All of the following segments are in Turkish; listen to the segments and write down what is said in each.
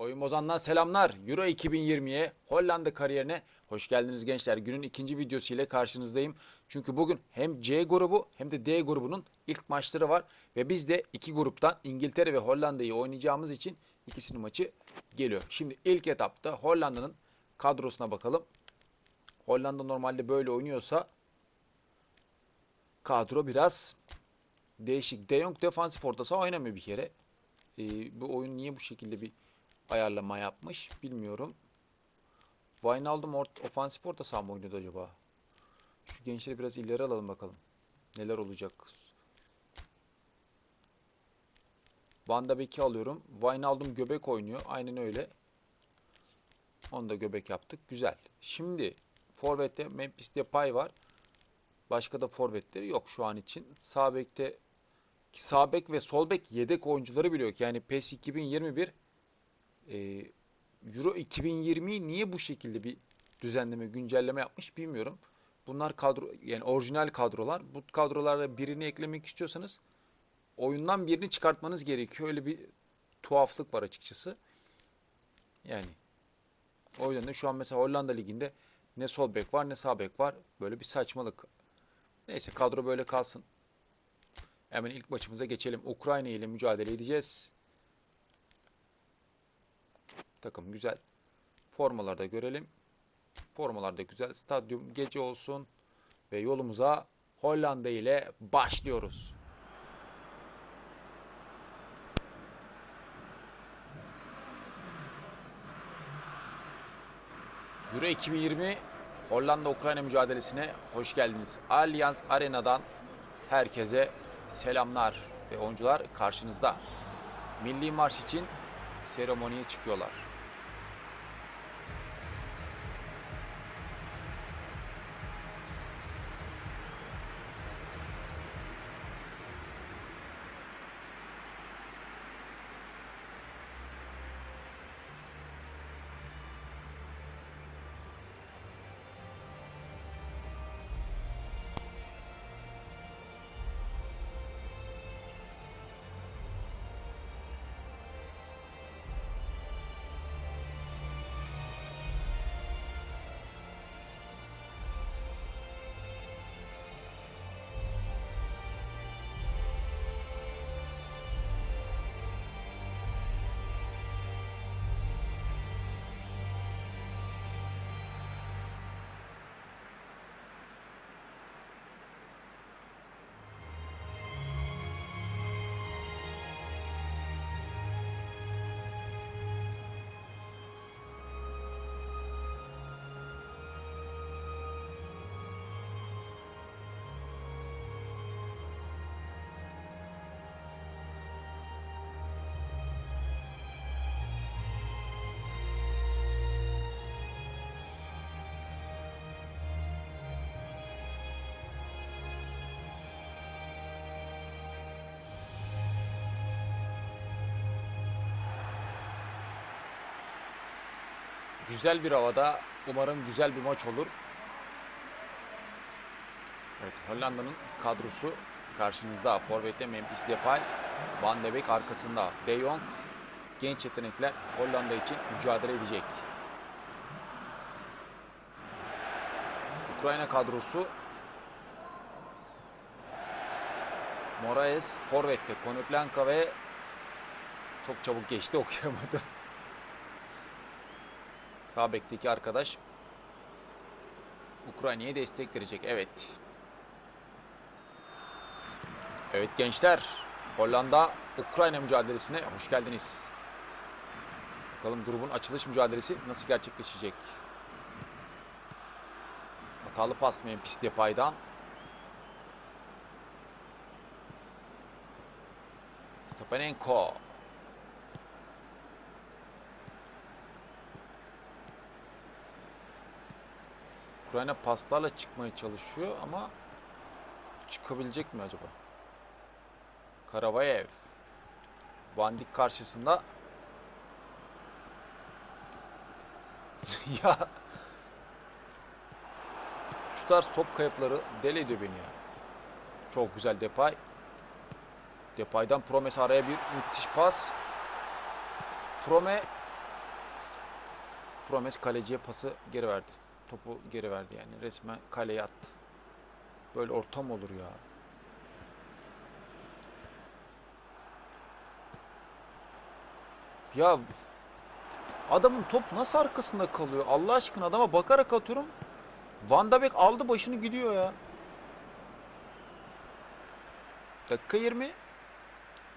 Lozan'dan selamlar. Euro 2020'ye Hollanda kariyerine hoş geldiniz gençler. Günün ikinci videosu ile karşınızdayım. Çünkü bugün hem C grubu hem de D grubunun ilk maçları var. Ve biz de iki gruptan İngiltere ve Hollanda'yı oynayacağımız için ikisinin maçı geliyor. Şimdi ilk etapta Hollanda'nın kadrosuna bakalım. Hollanda normalde böyle oynuyorsa kadro biraz değişik. De Jong defansif orta saha oynamıyor bir kere. Ee, bu oyun niye bu şekilde bir ayarlama yapmış bilmiyorum. Wijnaldum ort ofansif orta saha mı oynuyordu acaba? Şu gençleri biraz ileri alalım bakalım. Neler olacak? Van de Beek'i alıyorum. Wijnaldum göbek oynuyor. Aynen öyle. Onu da göbek yaptık. Güzel. Şimdi Forvet'te Memphis Depay var. Başka da forvetleri yok şu an için. Sağ bekte sağ bek ve sol bek yedek oyuncuları bile yok. Yani PES 2021 e, Euro 2020'yi niye bu şekilde bir düzenleme, güncelleme yapmış bilmiyorum. Bunlar kadro yani orijinal kadrolar. Bu kadrolarda birini eklemek istiyorsanız oyundan birini çıkartmanız gerekiyor. Öyle bir tuhaflık var açıkçası. Yani o yüzden de şu an mesela Hollanda liginde ne sol bek var ne sağ bek var. Böyle bir saçmalık. Neyse kadro böyle kalsın. Hemen ilk maçımıza geçelim. Ukrayna ile mücadele edeceğiz. Takım güzel. Formalarda görelim. Formalarda güzel. Stadyum gece olsun. Ve yolumuza Hollanda ile başlıyoruz. Euro 2020 Hollanda-Ukrayna mücadelesine hoş geldiniz. Allianz Arena'dan herkese selamlar ve oyuncular karşınızda. Milli Marş için seremoniye çıkıyorlar. Güzel bir havada. Umarım güzel bir maç olur. Evet, Hollanda'nın kadrosu karşınızda. Forvet'te Memphis Depay, Van de Beek arkasında. De Jong, genç yetenekler Hollanda için mücadele edecek. Ukrayna kadrosu Moraes Forvet'te, Konoplanka ve çok çabuk geçti okuyamadım. Sağ bekteki arkadaş Ukrayna'ya destek verecek. Evet. Evet gençler. Hollanda Ukrayna mücadelesine hoş geldiniz. Bakalım grubun açılış mücadelesi nasıl gerçekleşecek? Hatalı pas Memphis Depay'dan. Stepanenko. Ukrayna paslarla çıkmaya çalışıyor ama çıkabilecek mi acaba? Karavayev. Vandik karşısında ya şu tarz top kayıpları deli ediyor beni ya. Çok güzel Depay. Depay'dan Promes araya bir müthiş pas. Prome Promes kaleciye pası geri verdi. Topu geri verdi yani. Resmen kaleye attı. Böyle ortam olur ya. Ya adamın top nasıl arkasında kalıyor? Allah aşkına adama bakarak atıyorum. Van de Beek aldı başını gidiyor ya. Dakika 20.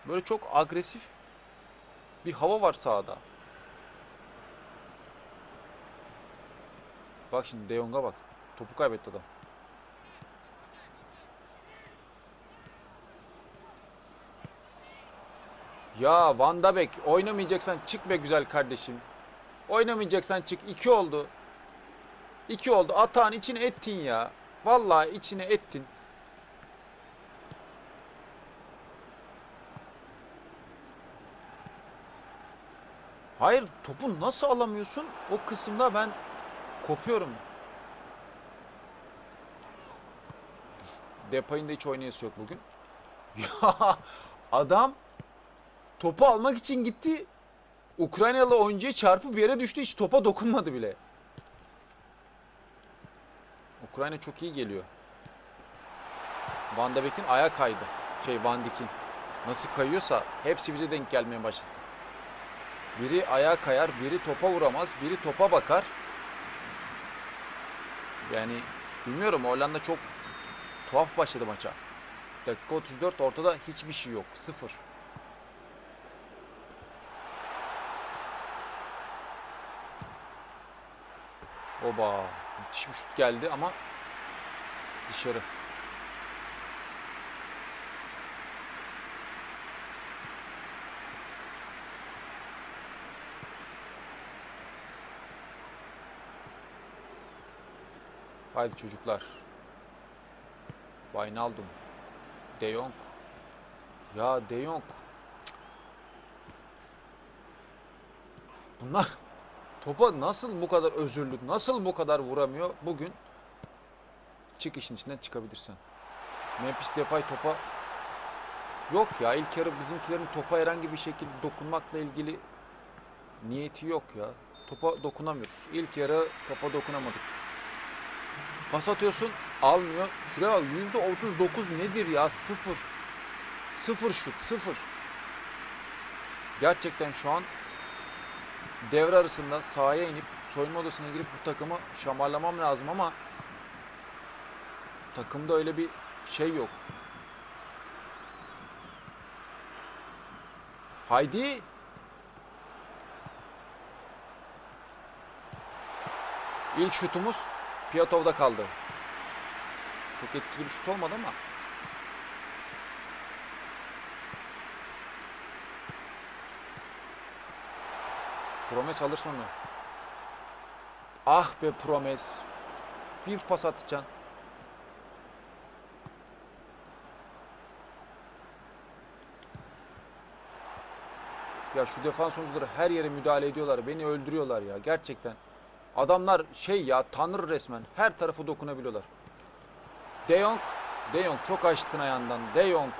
Böyle çok agresif bir hava var sahada. Bak şimdi De Jong'a bak. Topu kaybetti adam. Ya Van de Beek oynamayacaksan çık be güzel kardeşim. Oynamayacaksan çık. İki oldu. İki oldu. Atağın içine ettin ya. Vallahi içine ettin. Hayır topu nasıl alamıyorsun? O kısımda ben kopuyorum. Depay'ın da hiç oynayası yok bugün. Ya adam topu almak için gitti. Ukraynalı oyuncuya çarpıp yere düştü. Hiç topa dokunmadı bile. Ukrayna çok iyi geliyor. Van de Beek'in ayağı kaydı. Şey Van Dijk'in. Nasıl kayıyorsa hepsi bize denk gelmeye başladı. Biri ayağa kayar, biri topa vuramaz, biri topa bakar. Yani bilmiyorum Hollanda çok tuhaf başladı maça. Dakika 34 ortada hiçbir şey yok. Sıfır. Oba. Müthiş bir şut geldi ama dışarı. Haydi çocuklar. Wijnaldum. De Jong. Ya De Jong. Bunlar topa nasıl bu kadar özürlü, nasıl bu kadar vuramıyor bugün? Çık işin içinden çıkabilirsen. Memphis Depay topa yok ya. İlk yarı bizimkilerin topa herhangi bir şekilde dokunmakla ilgili niyeti yok ya. Topa dokunamıyoruz. İlk yarı topa dokunamadık. Pas atıyorsun almıyor. Şuraya bak %39 nedir ya? Sıfır. Sıfır şut. Sıfır. Gerçekten şu an devre arasında sahaya inip soyunma odasına girip bu takımı şamarlamam lazım ama takımda öyle bir şey yok. Haydi. İlk şutumuz Piatov'da kaldı. Çok etkili bir şut olmadı ama. Promes alırsın onu. Ah be Promes. Bir pas atacaksın. Ya şu defans oyuncuları her yere müdahale ediyorlar. Beni öldürüyorlar ya gerçekten. Adamlar şey ya tanrı resmen. Her tarafı dokunabiliyorlar. De Jong. De Jong çok açtın ayağından. De Jong.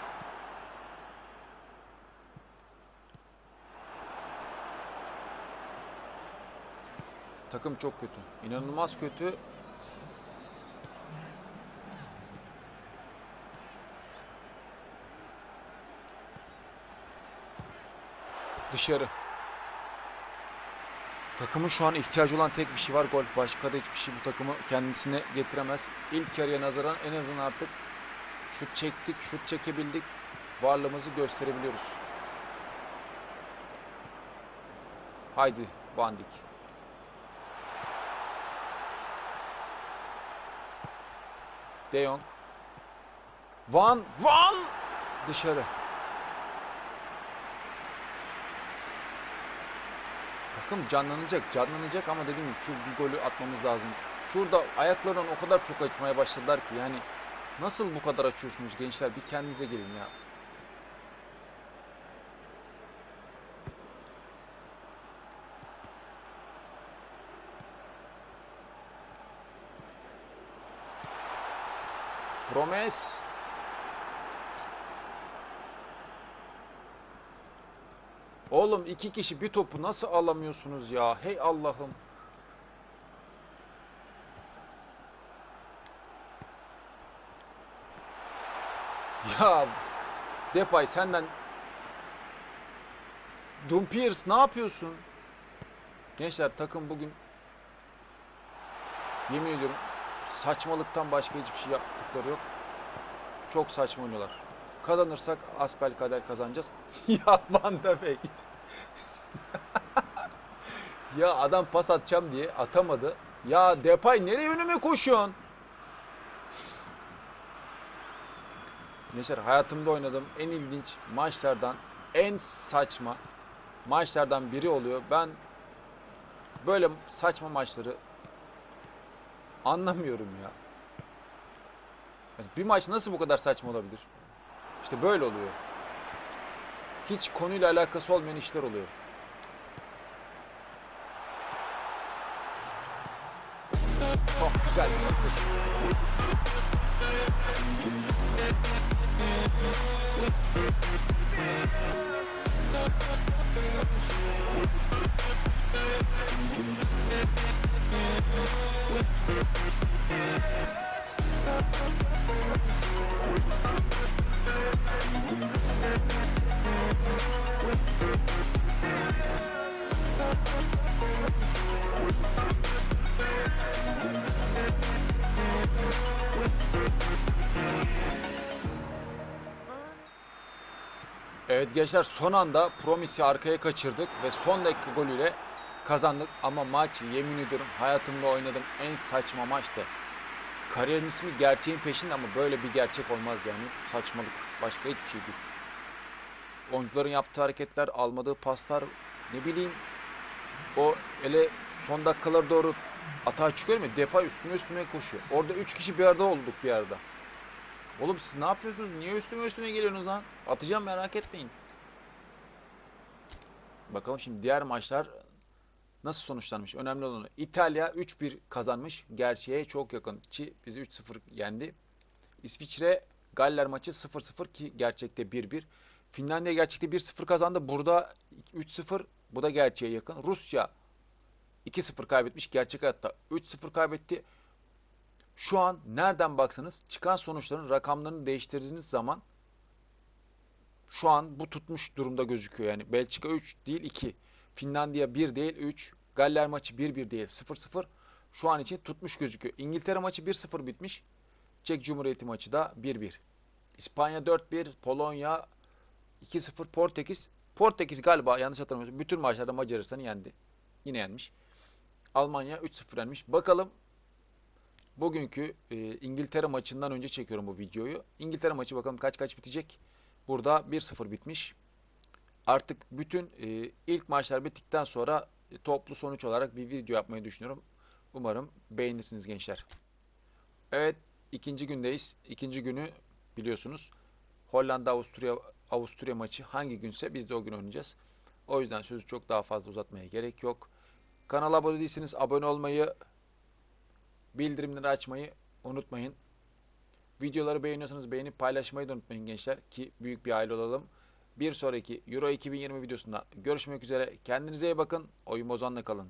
Takım çok kötü. İnanılmaz kötü. Dışarı. Takımın şu an ihtiyacı olan tek bir şey var gol. Başka da hiçbir şey bu takımı kendisine getiremez. İlk yarıya nazaran en azından artık şut çektik, şut çekebildik. Varlığımızı gösterebiliyoruz. Haydi Bandik. De Jong. Van, Van dışarı. Takım canlanacak, canlanacak ama dediğim şu bir golü atmamız lazım. Şurada ayaklarından o kadar çok açmaya başladılar ki yani nasıl bu kadar açıyorsunuz gençler? Bir kendinize gelin ya. Promes. Oğlum iki kişi bir topu nasıl alamıyorsunuz ya? Hey Allah'ım. Ya Depay senden Dumpiers ne yapıyorsun? Gençler takım bugün yemin ediyorum saçmalıktan başka hiçbir şey yaptıkları yok. Çok saçma oynuyorlar. Kazanırsak asbel kader kazanacağız. ya Van de Beek. ya adam pas atacağım diye atamadı. Ya Depay nereye önüme koşuyorsun? Gençler hayatımda oynadığım en ilginç maçlardan, en saçma maçlardan biri oluyor. Ben böyle saçma maçları anlamıyorum ya. Bir maç nasıl bu kadar saçma olabilir? İşte böyle oluyor. Hiç konuyla alakası olmayan işler oluyor. Çok güzel bir spor. Evet gençler son anda Promis'i arkaya kaçırdık ve son dakika golüyle kazandık. Ama maç yemin ediyorum hayatımda oynadığım en saçma maçtı. Kariyerin ismi gerçeğin peşinde ama böyle bir gerçek olmaz yani. Saçmalık başka hiçbir şey değil. Oyuncuların yaptığı hareketler, almadığı paslar ne bileyim o ele son dakikalara doğru atağa çıkıyor mu? Depay üstüme üstüme koşuyor. Orada 3 kişi bir arada olduk bir arada. Oğlum siz ne yapıyorsunuz? Niye üstüme üstüme geliyorsunuz lan? Atacağım merak etmeyin. Bakalım şimdi diğer maçlar nasıl sonuçlanmış? Önemli olanı. İtalya 3-1 kazanmış. Gerçeğe çok yakın. Ki bizi 3-0 yendi. İsviçre Galler maçı 0-0 ki gerçekte 1-1. Finlandiya gerçekte 1-0 kazandı. Burada 3-0 bu da gerçeğe yakın. Rusya 2-0 kaybetmiş. Gerçek hayatta 3-0 kaybetti. Şu an nereden baksanız çıkan sonuçların rakamlarını değiştirdiğiniz zaman şu an bu tutmuş durumda gözüküyor. Yani Belçika 3 değil 2. Finlandiya 1 değil 3. Galler maçı 1-1 değil 0-0. Şu an için tutmuş gözüküyor. İngiltere maçı 1-0 bitmiş. Çek Cumhuriyeti maçı da 1-1. İspanya 4-1. Polonya 2-0. Portekiz. Portekiz galiba yanlış hatırlamıyorsam bütün maçlarda Macaristan'ı yendi. Yine yenmiş. Almanya 3-0 yenmiş. Bakalım Bugünkü e, İngiltere maçından önce çekiyorum bu videoyu. İngiltere maçı bakalım kaç kaç bitecek. Burada 1-0 bitmiş. Artık bütün e, ilk maçlar bittikten sonra e, toplu sonuç olarak bir video yapmayı düşünüyorum. Umarım beğenirsiniz gençler. Evet ikinci gündeyiz. İkinci günü biliyorsunuz Hollanda Avusturya Avusturya maçı hangi günse biz de o gün oynayacağız. O yüzden sözü çok daha fazla uzatmaya gerek yok. Kanala abone değilseniz abone olmayı, Bildirimleri açmayı unutmayın. Videoları beğeniyorsanız beğenip paylaşmayı da unutmayın gençler ki büyük bir aile olalım. Bir sonraki Euro 2020 videosunda görüşmek üzere. Kendinize iyi bakın. Oyun bozanla kalın.